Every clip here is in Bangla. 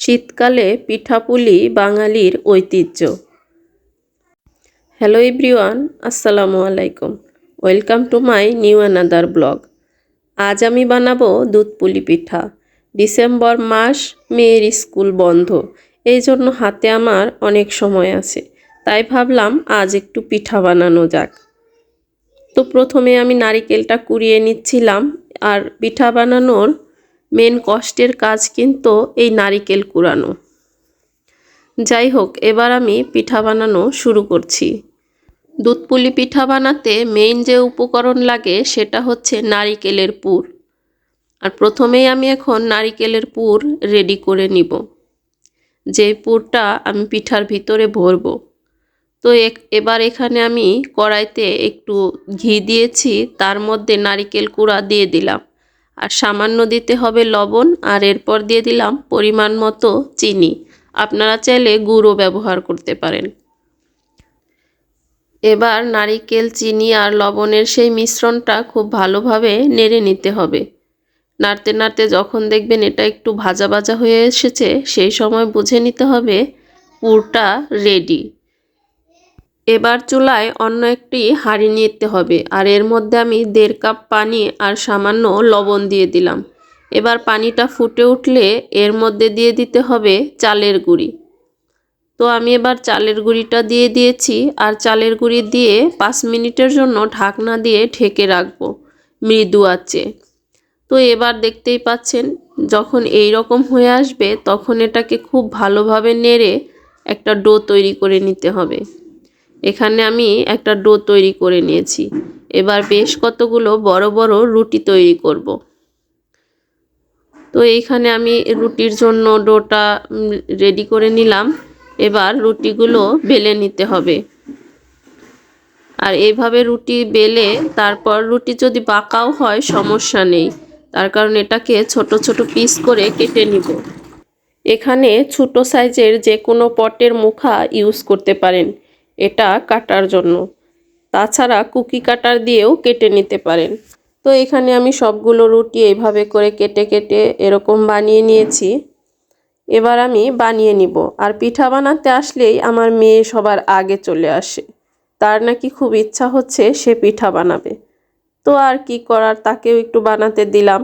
শীতকালে পিঠাপুলি বাঙালির ঐতিহ্য। হ্যালো ইব্রিওয়ান আসসালামু আলাইকুম। Welcome to my new another blog. আজ আমি বানাবো দুধ পুলি পিঠা। ডিসেম্বর মাস, মেয়ের স্কুল বন্ধ। এই জন্য হাতে আমার অনেক সময় আছে। তাই ভাবলাম আজ একটু পিঠা বানানো যাক। তো প্রথমে আমি নারিকেলটা কুড়িয়ে নিচ্ছিলাম। আর পিঠা বানানোর মেন কষ্টের কাজ কিন্তু এই নারিকেল কুড়ানো। যাই হোক, এবার আমি পিঠা বানানো শুরু করছি। দুধপুলি পিঠা বানাতে মেইন যে উপকরণ লাগে সেটা হচ্ছে নারিকেলের পুর। আর প্রথমেই আমি এখন নারিকেলের পুর রেডি করে নিব। যে পুরটা আমি পিঠার ভিতরে ভরবো। তো এবার এখানে আমি কড়াইতে একটু ঘি দিয়েছি, তার মধ্যে নারিকেল কুড়া দিয়ে দিলাম। আর সামান্য দিতে হবে লবণ আর এরপর দিয়ে দিলাম পরিমাণ মতো চিনি। আপনারা চাইলে গুঁড়ো ব্যবহার করতে পারেন। এবার নারিকেল, চিনি আর লবণের সেই মিশ্রণটা খুব ভালোভাবে নেড়ে নিতে হবে। নাড়তে নাড়তে যখন দেখবেন এটা একটু ভাজা ভাজা হয়ে এসেছে, সেই সময় বুঝে নিতে হবে পুরটা রেডি এবার চুলায় অন্য একটি হাঁড়ি নিতে হবে। আর এর মধ্যে আমি দেড় কাপ পানি আর সামান্য লবণ দিয়ে দিলাম। এবার পানিটা ফুটে উঠলে এর মধ্যে দিয়ে দিতে হবে চালের গুঁড়ি। তো আমি এবার চালের গুঁড়িটা দিয়ে দিয়েছি। আর চালের গুঁড়ি দিয়ে পাঁচ মিনিটের জন্য ঢাকনা দিয়ে ঢেকে রাখব মৃদু আছে তো এবার দেখতেই পাচ্ছেন, যখন এই রকম হয়ে আসবে, তখন এটাকে খুব ভালোভাবে নেড়ে একটা ডো তৈরি করে নিতে হবে। এখানে আমি একটা ডো তৈরি করে নিয়েছি। এবার বেশ কতগুলো বড় বড় রুটি তৈরি করব। তো এইখানে আমি রুটির জন্য ডোটা রেডি করে নিলাম। এবার রুটিগুলো বেলে নিতে হবে। আর এইভাবে রুটি বেলে তারপর রুটি যদি বাঁকাও হয় সমস্যা নেই। তার কারণ এটাকে ছোট ছোট পিস করে কেটে নিব। এখানে ছোট সাইজের যে কোনো পটের মুখা ইউজ করতে পারেন। এটা কাটার জন্য। তাছাড়া কুকি কাটার দিয়েও কেটে নিতে পারেন। তো এখানে আমি সবগুলো রুটি এইভাবে করে কেটে কেটে এরকম বানিয়ে নিয়েছি। এবার আমি বানিয়ে নিব। আর পিঠা বানাতে আসলেই আমার মেয়ে সবার আগে চলে আসে। তার নাকি খুব ইচ্ছা হচ্ছে সে পিঠা বানাবে। তো আর কি করার তাকেও একটু বানাতে দিলাম।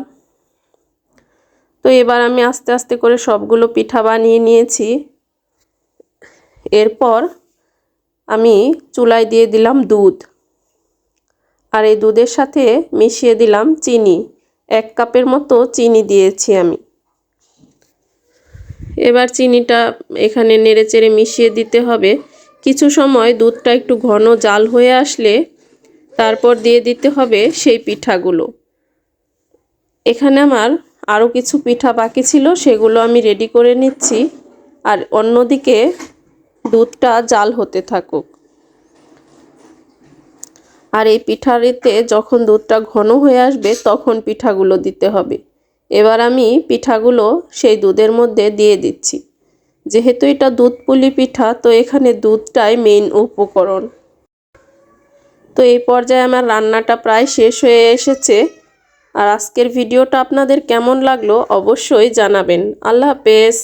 তো এবার আমি আস্তে আস্তে করে সবগুলো পিঠা বানিয়ে নিয়েছি। এরপর আমি চুলায় দিয়ে দিলাম দুধ। আর এই দুধের সাথে মিশিয়ে দিলাম চিনি। এক কাপের মতো চিনি দিয়েছি আমি। এবার চিনিটা এখানে নেড়ে চেড়ে মিশিয়ে দিতে হবে। কিছু সময় দুধটা একটু ঘন জাল হয়ে আসলে তারপর দিয়ে দিতে হবে সেই পিঠাগুলো। এখানে আমার আরও কিছু পিঠা বাকি ছিল, সেগুলো আমি রেডি করে নিচ্ছি। আর অন্যদিকে দুধটা জাল হতে থাকুক। আর এই পিঠারিতে যখন দুধটা ঘন হয়ে আসবে, তখন পিঠাগুলো দিতে হবে। এবার আমি পিঠাগুলো সেই দুধের মধ্যে দিয়ে দিচ্ছি। যেহেতু এটা দুধ পুলি পিঠা, তো এখানে দুধটাই মেইন উপকরণ। তো এই পর্যায়ে আমার রান্নাটা প্রায় শেষ হয়ে এসেছে। আর আজকের ভিডিওটা আপনাদের কেমন লাগল অবশ্যই জানাবেন। আল্লাহ হাফেজ।